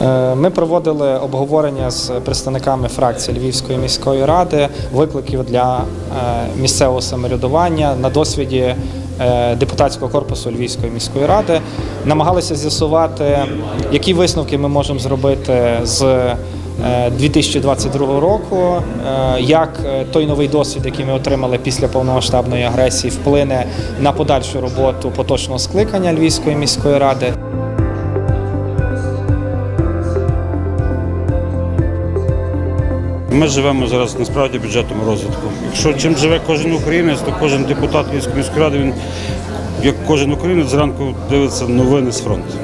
Е, Ми проводили обговорення з представниками фракції Львівської міської ради викликів для е, місцевого самоврядування на досвіді е, депутатського корпусу Львівської міської ради. Намагалися з'ясувати, які висновки ми можемо зробити з е, 2022 року, як той новий досвід, який ми отримали після повномасштабної агресії, вплине на подальшу роботу поточного скликання Львівської міської ради. Ми живемо зараз насправді бюджетом розвитку. Якщо чим живе кожен українець, то кожен депутат Львівської міської ради, він, як кожен українець, зранку дивиться новини з фронту.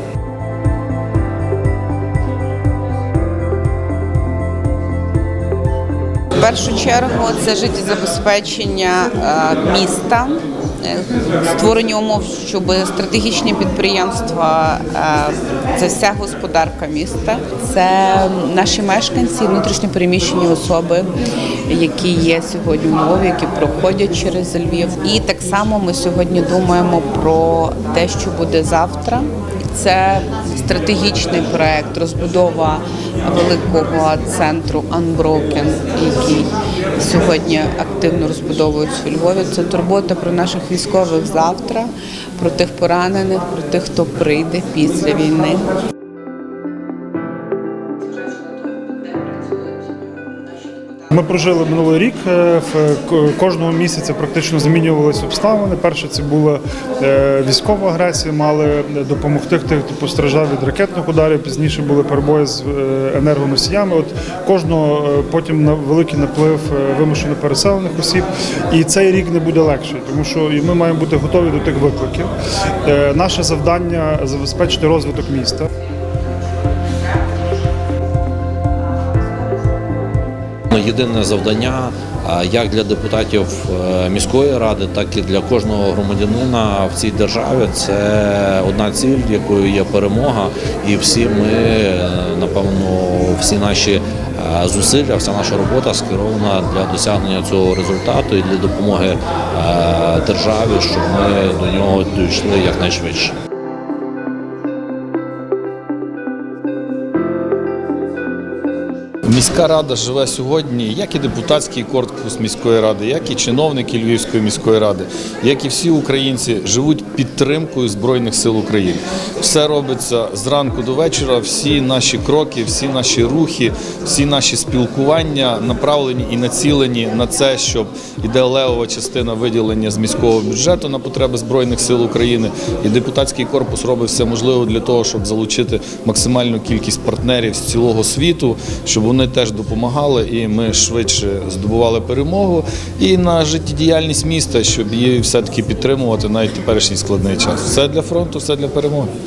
В першу чергу це життєзабезпечення е, міста, створення умов, щоб стратегічні підприємства е, це вся господарка міста, це наші мешканці, внутрішньо переміщені особи, які є сьогодні Львові, які проходять через Львів. І так само ми сьогодні думаємо про те, що буде завтра. Це стратегічний проект, розбудова великого центру Unbroken, який сьогодні активно розбудовуються у Львові. Це турбота про наших військових завтра, про тих поранених, про тих, хто прийде після війни. Ми прожили минулий рік. е, в кожного місяця практично змінювалися обставини. Перше це була е, військова агресія, мали допомогти тих, хто постраждав від ракетних ударів. Пізніше були перебої з е, енергоносіями. От кожного е, потім на великий наплив е, вимушено переселених осіб. І цей рік не буде легший, тому що ми маємо бути готові до тих викликів. Е, Наше завдання забезпечити розвиток міста. Єдине завдання як для депутатів е, міської ради, так і для кожного громадянина в цій державі це одна ціль, якою є перемога. І всі ми, напевно, всі наші е, зусилля, вся наша робота скерована для досягнення цього результату і для допомоги е, державі, щоб ми до нього дійшли якнайшвидше. Міська рада живе сьогодні, як і депутатський корпус міської ради, як і чиновники Львівської міської ради, як і всі українці живуть підтримкою Збройних сил України. Все робиться зранку до вечора. Всі наші кроки, всі наші рухи, всі наші спілкування направлені і націлені на це, щоб іде левова частина виділення з міського бюджету на потреби Збройних сил України. І депутатський корпус робить все можливе для того, щоб залучити максимальну кількість партнерів з цілого світу, щоб вони теж допомагали, і ми швидше здобували перемогу. І на життєдіяльність міста, щоб її все таки підтримувати навіть теперішній складний час. Все для фронту, все для перемоги.